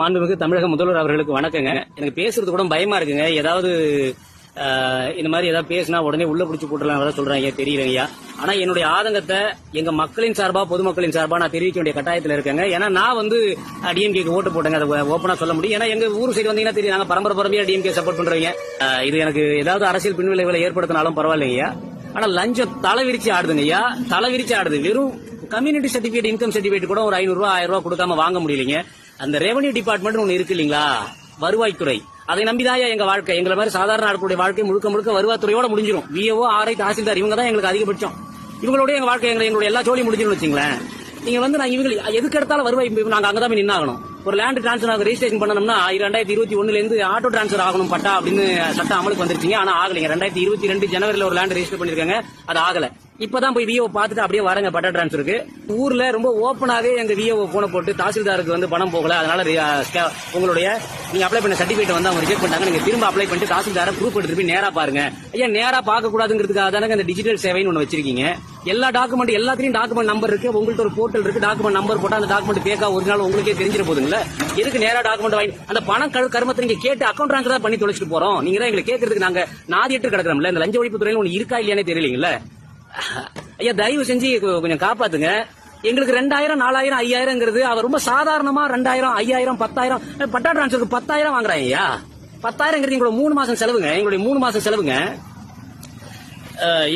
மாண்புமிகு தமிழக முதல்வர் அவர்களுக்கு வணக்கங்க. எனக்கு பேசுறது கூட பயமா இருக்குங்க. ஏதாவது இந்த மாதிரி ஏதாவது பேசினா உடனே உள்ள பிடிச்சி போட்டுலாம் வர சொல்றாங்க. தெரியலைங்கய்யா. ஆனா என்னுடைய ஆதங்கத்தை எங்க மக்களின் சார்பா பொதுமக்களின் சார்பா நான் தெரிவிக்க வேண்டிய கட்டாயத்தில் இருக்கேங்க. ஏன்னா நான் வந்து டிஎம்கேக்கு ஓட்டு போட்டேங்க. அதை ஓப்பனா சொல்ல முடியும். ஏன்னா எங்க ஊர் சைடு வந்தீங்கன்னா தெரியும். நாங்க பரம்பரை பரம்பரையா டிஎம்கே சப்போர்ட் பண்றவங்க. இது எனக்கு ஏதாவது அரசியல் பின்விளைவுகளை ஏற்படுத்தினாலும் பரவாயில்லைங்கய்யா. ஆனா லஞ்சம் தலை விரிச்சு ஆடுதுங்க ஐயா தலை விரிச்சு ஆடுது. வெறும் கம்யூனிட்டி சர்டிபிகேட் இன்கம் சர்டிபிகேட் கூட ஒரு ஐநூறு ஆயிரம் ரூபாய் கொடுக்காம வாங்க முடியலைங்க. அந்த ரெவன்யூ டிபார்ட்மெண்ட் ஒன்று இருக்கு இல்லைங்களா? வருவாய்த்துறை. அதை நம்பிதான் எங்க வாழ்க்கை? எங்களை மாதிரி சாதாரண ஆட்களுடைய வாழ்க்கை முழுக்க முழுக்க வருவாய்த்துறையோட முடிஞ்சிடும் விஏஓ ஆர்ஐ தாசில்தார் இவங்க தான் எங்களுக்கு அதிகபட்சம். இவங்களோட எங்க வாழ்க்கை எங்களை எங்களுடைய எல்லா ஜோலியும் முடிஞ்சிடும் வச்சுங்களேன். நீங்க வந்து நான் இவங்க எதுக்கு எடுத்தாலும் வருவாய் நாங்க அங்கதான் போய் நின்னாகணும். ஒரு லேண்ட் டிரான்ஸ்ஃபர் ரெஜிஸ்ட்ரேஷன் பண்ணணும்னா ரெண்டாயிரத்தி இருபத்தி ஒண்ணுல இருந்து ஆட்டோ டிரான்ஸ்ஃபர் ஆகணும் பட்டா அப்படின்னு சட்டம் அமலுக்கு வந்துருச்சுங்க ஆனா ஆகலைங்க. ரெண்டாயிரத்தி இருபத்தி ரெண்டு ஜனவரியில் ஒரு லேண்ட் ரெஜிஸ்டர் பண்ணிருக்காங்க. அது ஆகல. இப்பதான் போய் விஓ பார்த்துட்டு அப்படியே வரங்க பட்டா டிரான்ஸ்ஃபருக்கு ஊர்ல ரொம்ப ஓப்பனாவே எங்க விஓ போன போட்டு தாசில்தாருக்கு வந்து பணம் போகல. அதனால உங்களுடைய நீங்க அப்ளை பண்ண சர்டிபிகேட் வந்து அவங்க ரிஜெக்ட் பண்ணாங்க நீங்க திரும்ப அப்ளை பண்ணிட்டு தாசில்தார ப்ரூஃப் எடுத்துட்டு போய் நேரா பாருங்க. ஐயா நேரா பார்க்க கூடாதுங்கிறதுக்காக தானே அந்த டிஜிட்டல் சேவைன்னு ஒண்ணு வச்சிருக்கீங்க. எல்லா டாக்குமெண்ட் எல்லாத்திலையும் டாக்குமெண்ட் நம்பர் இருக்கு. உங்கள்ட்ட ஒரு போர்ட்டல் இருக்கு. டாக்குமெண்ட் நம்பர் போட்டா அந்த டாக்குமெண்ட் பேக்கா ஒரு நாள் உங்களுக்கே தெரிஞ்சிட போதுங்களா. எதுக்கு நேரா டாக்குமெண்ட் வாங்கி அந்த பணம் கரு- கருமத்தை நீங்க கேட்டு அக்கௌண்ட் ட்ரான்ஸ்ஃபர் பண்ணி தொலைச்சிட்டு போறோம். நீங்க தான் எங்களை கேட்கறதுக்கு நாங்க நாதிட்டு கிடக்கிறோம்ல. இந்த லஞ்ச ஒழிப்பு துறையில ஒன்று இருக்கா இல்லையானே தெரியலீங்களா. ஐயா தயவு செஞ்சு கொஞ்சம் காப்பாத்துங்க. எங்களுக்கு ரெண்டாயிரம் நாலாயிரம் ஐயாயிரங்கிறது அவர் ரொம்ப சாதாரணமா ரெண்டாயிரம் ஐயாயிரம் பத்தாயிரம் பட்டா டிரான்ஸ்ஃபருக்கு பத்தாயிரம் வாங்குறாங்க ஐயா. பத்தாயிரங்கிறது எங்களோட மூணு மாசம் செலவுங்க. எங்களுடைய மூணு மாசம் செலவுங்க.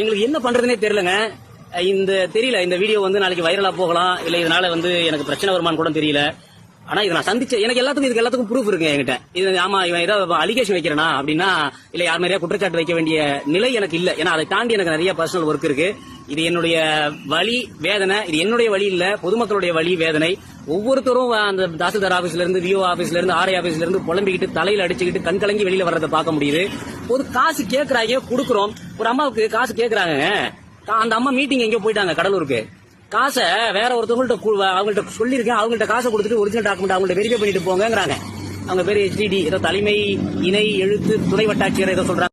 எங்களுக்கு என்ன பண்றதுனே தெரியலங்க. இந்த தெரியல இந்த வீடியோ வந்து நாளைக்கு வைரலா போகலாம். இல்ல இதனால வந்து எனக்கு பிரச்சனை வருமான்னு கூட தெரியல. ஆனா இதை நான் சந்திச்ச எனக்கு எல்லாத்துக்கும் இதுக்கு எல்லாத்துக்கும் ப்ரூஃப் இருக்கு என்கிட்ட. இது ஆமா இவன் ஏதாவது அலிகேஷன் வைக்கிறனா அப்படின்னா இல்ல யார் மாதிரியா குற்றச்சாட்டு வைக்க வேண்டிய நிலை எனக்கு இல்ல. ஏன்னா அதை தாண்டி எனக்கு நிறைய பர்சனல் ஒர்க் இருக்கு. இது என்னுடைய வழி வேதனை. இது என்னுடைய வழி இல்ல பொதுமக்களுடைய வழி வேதனை. ஒவ்வொருத்தரும் அந்த தாசில்தார் ஆபீஸ்ல இருந்து விஓ ஆபீஸ்ல இருந்து ஆர்ஐ ஆபீஸ்ல இருந்து புலம்பிக்கிட்டு தலையில அடிச்சுக்கிட்டு கண் கலங்கி வெளியில வர்றதை பார்க்க முடியுது. ஒரு காசு கேட்கறாங்க கொடுக்குறோம். ஒரு அம்மாவுக்கு காசு கேட்கறாங்க அந்த அம்மா மீட்டிங் எங்கேயோ போயிட்டாங்க கடலூருக்கு. காசை வேற ஒருத்தவங்கள்ட்ட அவங்கள்ட்ட சொல்லியிருக்கேன். அவங்கள்ட்ட காசை கொடுத்துட்டு ஒரிஜினல் டாக்குமெண்ட் அவங்கள்ட்ட வெரிஃபை பண்ணிட்டு போங்கிறாங்க அவங்க பேர் ஹெச்டிடி ஏதோ தலைமை இணை எழுத்து துணை வட்டாட்சியர் ஏதோ சொல்றாங்க.